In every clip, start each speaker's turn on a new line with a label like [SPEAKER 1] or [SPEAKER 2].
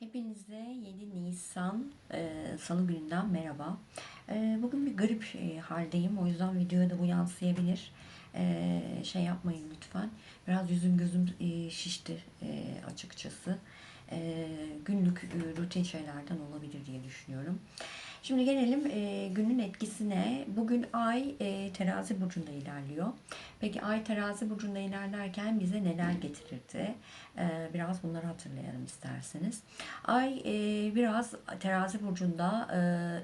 [SPEAKER 1] Hepinize 7 Nisan e, Salı gününden merhaba. E, bugün bir garip e, haldeyim. O yüzden videoya da bu yansıyabilir. E, şey yapmayın lütfen. Biraz yüzüm gözüm e, şişti e, açıkçası. E, günlük e, rutin şeylerden olabilir diye düşünüyorum. Şimdi gelelim e, günün etkisine. Bugün ay e, terazi burcunda ilerliyor. Peki ay terazi burcunda ilerlerken bize neler getirirdi? E, biraz bunları hatırlayalım isterseniz. Ay e, biraz terazi burcunda e,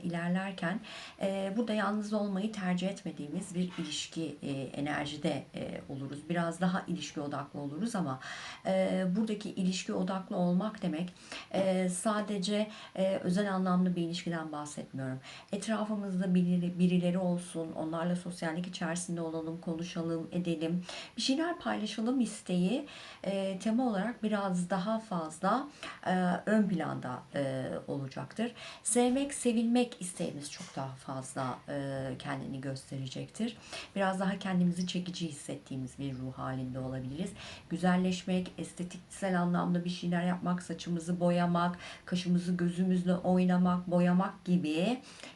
[SPEAKER 1] ilerlerken e, burada yalnız olmayı tercih etmediğimiz bir ilişki e, enerjide e, oluruz. Biraz daha ilişki odaklı oluruz ama e, buradaki ilişki odaklı olmak demek e, sadece e, özel anlamlı bir ilişkiden bahsetmiyorum. Etrafımızda birileri olsun, onlarla sosyallik içerisinde olalım, konuşalım, edelim, bir şeyler paylaşalım isteği e, tema olarak biraz daha fazla e, ön planda e, olacaktır. Sevmek, sevilmek isteğimiz çok daha fazla e, kendini gösterecektir. Biraz daha kendimizi çekici hissettiğimiz bir ruh halinde olabiliriz. Güzelleşmek, estetiksel anlamda bir şeyler yapmak, saçımızı boyamak, kaşımızı gözümüzle oynamak, boyamak gibi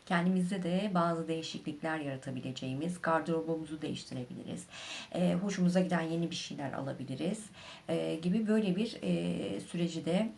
[SPEAKER 1] kendimizde de bazı değişiklikler yaratabileceğimiz, gardırobumuzu değiştirebiliriz. E, hoşumuza giden yeni bir şeyler alabiliriz e, gibi böyle bir e, süreci de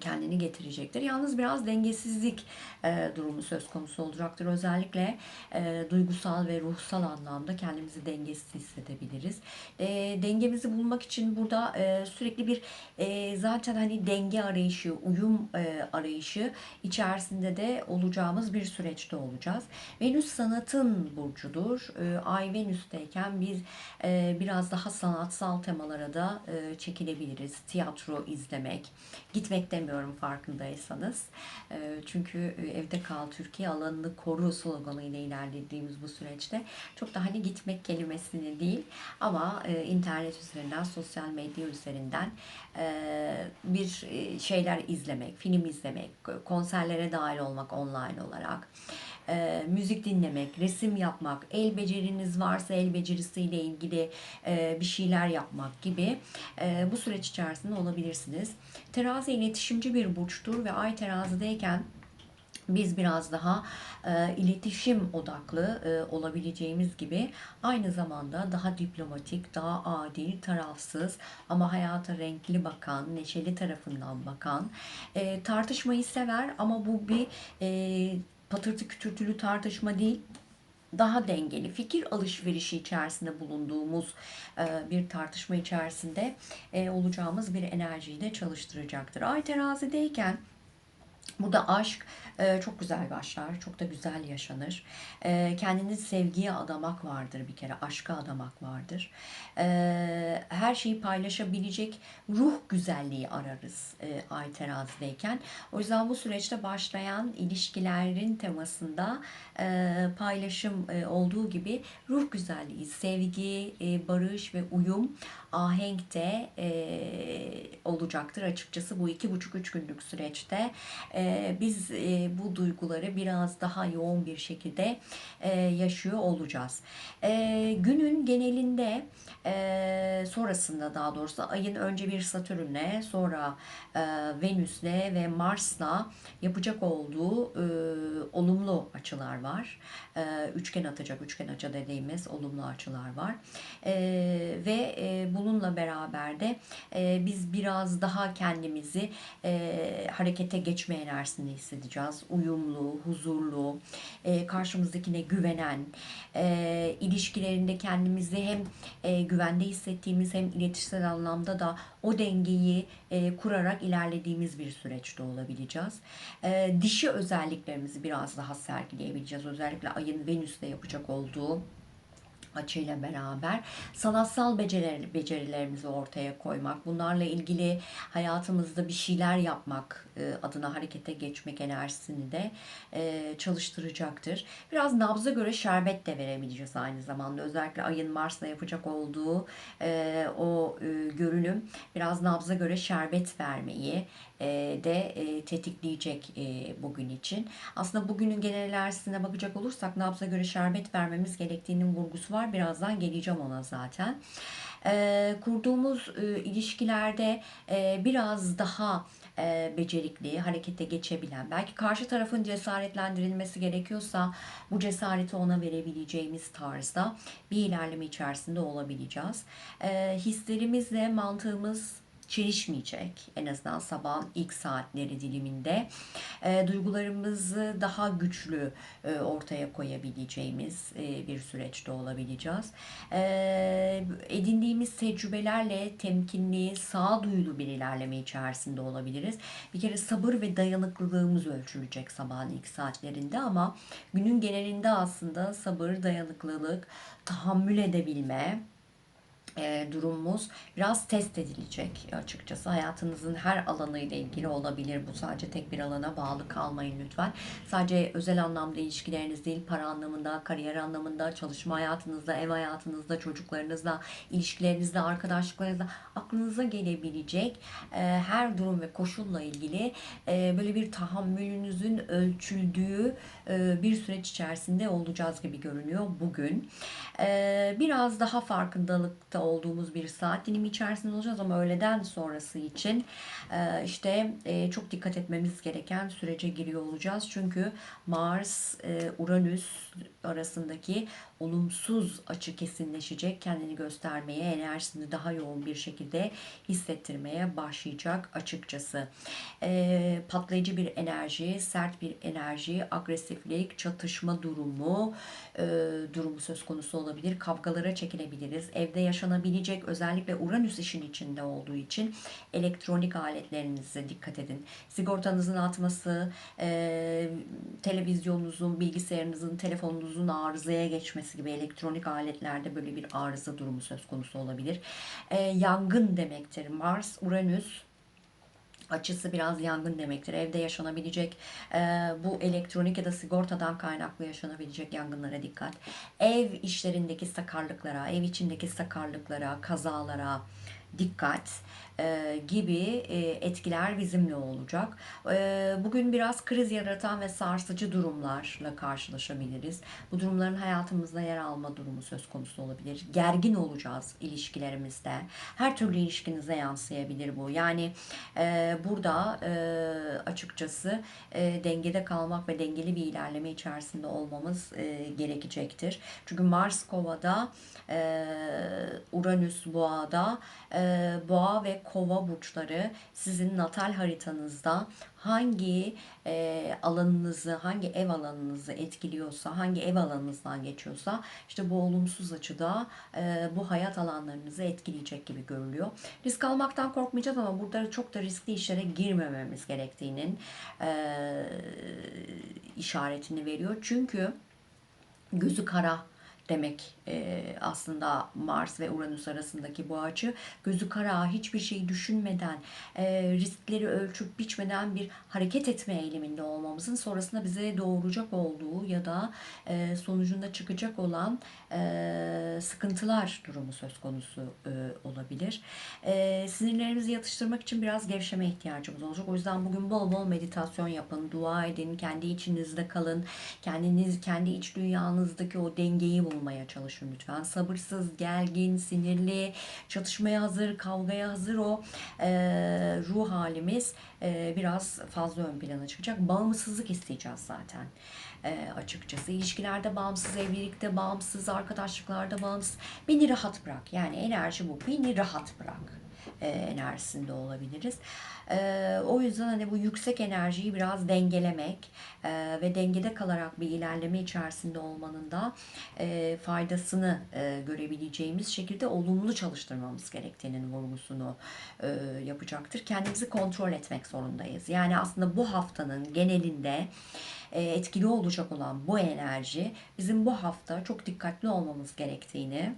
[SPEAKER 1] kendini getirecektir. Yalnız biraz dengesizlik e, durumu söz konusu olacaktır. Özellikle e, duygusal ve ruhsal anlamda kendimizi dengesiz hissedebiliriz. E, dengemizi bulmak için burada e, sürekli bir e, zaten hani denge arayışı, uyum e, arayışı içerisinde de olacağımız bir süreçte olacağız. Venüs sanatın burcudur. E, Ay Venüs'teyken biz e, biraz daha sanatsal temalara da e, çekilebiliriz. Tiyatro izlemek, gitmek demiyorum farkındaysanız. E, çünkü e, evde kal Türkiye alanını koru sloganıyla ilerlediğimiz bu süreçte çok da hani gitmek kelimesini değil ama e, internet üzerinden, sosyal medya üzerinden e, bir şeyler izlemek, film izlemek, konserlere dahil olmak online olarak e, müzik dinlemek, resim yapmak, el beceriniz varsa el becerisiyle ilgili e, bir şeyler yapmak gibi e, bu süreç içerisinde olabilirsiniz. Terazi iletişimci bir burçtur ve ay terazideyken biz biraz daha e, iletişim odaklı e, olabileceğimiz gibi aynı zamanda daha diplomatik, daha adil, tarafsız ama hayata renkli bakan, neşeli tarafından bakan, e, tartışmayı sever ama bu bir e, patırtı kütürtülü tartışma değil daha dengeli fikir alışverişi içerisinde bulunduğumuz e, bir tartışma içerisinde e, olacağımız bir enerjiyi de çalıştıracaktır. Ay terazideyken Burada aşk e, çok güzel başlar, çok da güzel yaşanır. E, kendini sevgiye adamak vardır bir kere, aşka adamak vardır. E, her şeyi paylaşabilecek ruh güzelliği ararız e, ay terazideyken. O yüzden bu süreçte başlayan ilişkilerin temasında e, paylaşım e, olduğu gibi ruh güzelliği, sevgi, e, barış ve uyum ahenkte e, olacaktır açıkçası bu iki buçuk üç günlük süreçte. E, biz e, bu duyguları biraz daha yoğun bir şekilde e, yaşıyor olacağız. E, günün genelinde e, sonrasında daha doğrusu ayın önce bir Satürn'le sonra e, Venüs'le ve Mars'la yapacak olduğu e, olumlu açılar var. E, üçgen atacak, üçgen açı dediğimiz olumlu açılar var. E, ve e, bununla beraber de e, biz biraz daha kendimizi e, harekete geçme enerjisini hissedeceğiz. Uyumlu, huzurlu, e, karşımızdakine güvenen, e, ilişkilerinde kendimizi hem e, güvende hissettiğimiz hem iletişimsel anlamda da o dengeyi e, kurarak ilerlediğimiz bir süreçte olabileceğiz. E, dişi özelliklerimizi biraz daha sergileyebileceğiz. Özellikle ayın Venüs'te yapacak olduğu açıyla beraber sanatsal beceriler, becerilerimizi ortaya koymak, bunlarla ilgili hayatımızda bir şeyler yapmak adına harekete geçmek enerjisini de e, çalıştıracaktır. Biraz nabza göre şerbet de verebileceğiz aynı zamanda. Özellikle ayın Mars'la yapacak olduğu e, o görünüm biraz nabza göre şerbet vermeyi de tetikleyecek bugün için. Aslında bugünün genel enerjisine bakacak olursak nabza göre şerbet vermemiz gerektiğinin vurgusu var. Birazdan geleceğim ona zaten. kurduğumuz ilişkilerde biraz daha e, becerikli, harekete geçebilen, belki karşı tarafın cesaretlendirilmesi gerekiyorsa bu cesareti ona verebileceğimiz tarzda bir ilerleme içerisinde olabileceğiz. E, hislerimizle mantığımız çelişmeyecek en azından sabahın ilk saatleri diliminde e, duygularımızı daha güçlü e, ortaya koyabileceğimiz e, bir süreçte olabileceğiz. E, edindiğimiz tecrübelerle temkinli, sağduyulu bir ilerleme içerisinde olabiliriz. Bir kere sabır ve dayanıklılığımız ölçülecek sabahın ilk saatlerinde ama günün genelinde aslında sabır, dayanıklılık, tahammül edebilme, e, durumumuz biraz test edilecek açıkçası. Hayatınızın her alanıyla ilgili olabilir. Bu sadece tek bir alana bağlı kalmayın lütfen. Sadece özel anlamda ilişkileriniz değil, para anlamında, kariyer anlamında, çalışma hayatınızda, ev hayatınızda, çocuklarınızla, ilişkilerinizde, arkadaşlıklarınızda aklınıza gelebilecek e, her durum ve koşulla ilgili e, böyle bir tahammülünüzün ölçüldüğü bir süreç içerisinde olacağız gibi görünüyor bugün. Biraz daha farkındalıkta olduğumuz bir saat dilimi içerisinde olacağız ama öğleden sonrası için e, işte e, çok dikkat etmemiz gereken sürece giriyor olacağız. Çünkü Mars, e, Uranüs arasındaki olumsuz açı kesinleşecek. Kendini göstermeye, enerjisini daha yoğun bir şekilde hissettirmeye başlayacak açıkçası. E, patlayıcı bir enerji, sert bir enerji, agresiflik, çatışma durumu e, durumu söz konusu olabilir. Kavgalara çekilebiliriz. Evde yaşanabilecek özellikle Uranüs işin içinde olduğu için elektronik aletlerinize dikkat edin. Sigortanızın atması, e, televizyonunuzun, bilgisayarınızın, telefonunuzun arızaya geçmesi gibi elektronik aletlerde böyle bir arıza durumu söz konusu olabilir. E, yangın demektir. Mars, Uranüs açısı biraz yangın demektir. Evde yaşanabilecek e, bu elektronik ya da sigortadan kaynaklı yaşanabilecek yangınlara dikkat. Ev işlerindeki sakarlıklara, ev içindeki sakarlıklara, kazalara dikkat e, gibi e, etkiler bizimle olacak. E, bugün biraz kriz yaratan ve sarsıcı durumlarla karşılaşabiliriz. Bu durumların hayatımızda yer alma durumu söz konusu olabilir. Gergin olacağız ilişkilerimizde. Her türlü ilişkinize yansıyabilir bu. Yani burada açıkçası dengede kalmak ve dengeli bir ilerleme içerisinde olmamız gerekecektir. Çünkü Mars Kova'da, Uranüs Boğa'da, e, Boğa ve Kova burçları sizin natal haritanızda hangi e, alanınızı, hangi ev alanınızı etkiliyorsa, hangi ev alanınızdan geçiyorsa işte bu olumsuz açıda e, bu hayat alanlarınızı etkileyecek gibi görülüyor. Risk almaktan korkmayacağız ama burada çok da riskli işlere girmememiz gerektiğinin e, işaretini veriyor. Çünkü gözü kara demek e, aslında Mars ve Uranüs arasındaki bu açı. Gözü kara, hiçbir şeyi düşünmeden, e, riskleri ölçüp biçmeden bir hareket etme eğiliminde olmamızın sonrasında bize doğuracak olduğu ya da e, sonucunda çıkacak olan e, sıkıntılar durumu söz konusu e, olabilir. E, sinirlerimizi yatıştırmak için biraz gevşeme ihtiyacımız olacak. O yüzden bugün bol bol meditasyon yapın, dua edin, kendi içinizde kalın, kendiniz kendi iç dünyanızdaki o dengeyi bulmaya çalışın lütfen. Sabırsız, gergin, sinirli, çatışmaya hazır, kavgaya hazır o e, ruh halimiz e, biraz fazla ön plana çıkacak. Bağımsızlık isteyeceğiz zaten e, açıkçası. İlişkilerde bağımsız, evlilikte bağımsız, arkadaşlıklarda bağımsız. Beni rahat bırak. Yani enerji bu. Beni rahat bırak e, enerjisinde olabiliriz. E, o yüzden hani bu yüksek enerjiyi biraz dengelemek e, ve dengede kalarak bir ilerleme içerisinde olmanın da faydasını görebileceğimiz şekilde olumlu çalıştırmamız gerektiğinin vurgusunu yapacaktır. Kendimizi kontrol etmek zorundayız. Yani aslında bu haftanın genelinde etkili olacak olan bu enerji bizim bu hafta çok dikkatli olmamız gerektiğini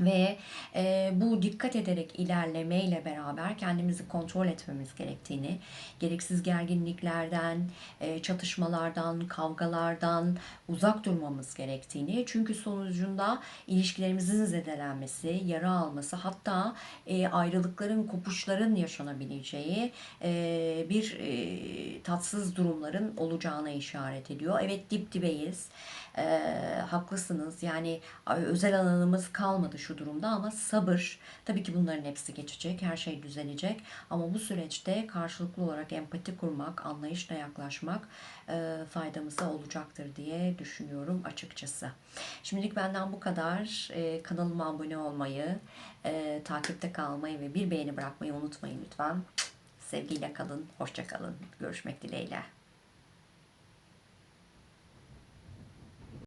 [SPEAKER 1] ve e, bu dikkat ederek ilerlemeyle beraber kendimizi kontrol etmemiz gerektiğini, gereksiz gerginliklerden, e, çatışmalardan, kavgalardan uzak durmamız gerektiğini, çünkü sonucunda ilişkilerimizin zedelenmesi, yara alması, hatta e, ayrılıkların, kopuşların yaşanabileceği e, bir e, tatsız durumların olacağına işaret ediyor. Evet dip dibeyiz, e, haklısınız. Yani özel alanımız kalmadı şu durumda ama sabır. Tabii ki bunların hepsi geçecek. Her şey düzelecek. Ama bu süreçte karşılıklı olarak empati kurmak, anlayışla yaklaşmak e, faydamıza olacaktır diye düşünüyorum açıkçası. Şimdilik benden bu kadar. E, kanalıma abone olmayı, e, takipte kalmayı ve bir beğeni bırakmayı unutmayın lütfen. Sevgiyle kalın, hoşça kalın. Görüşmek dileğiyle.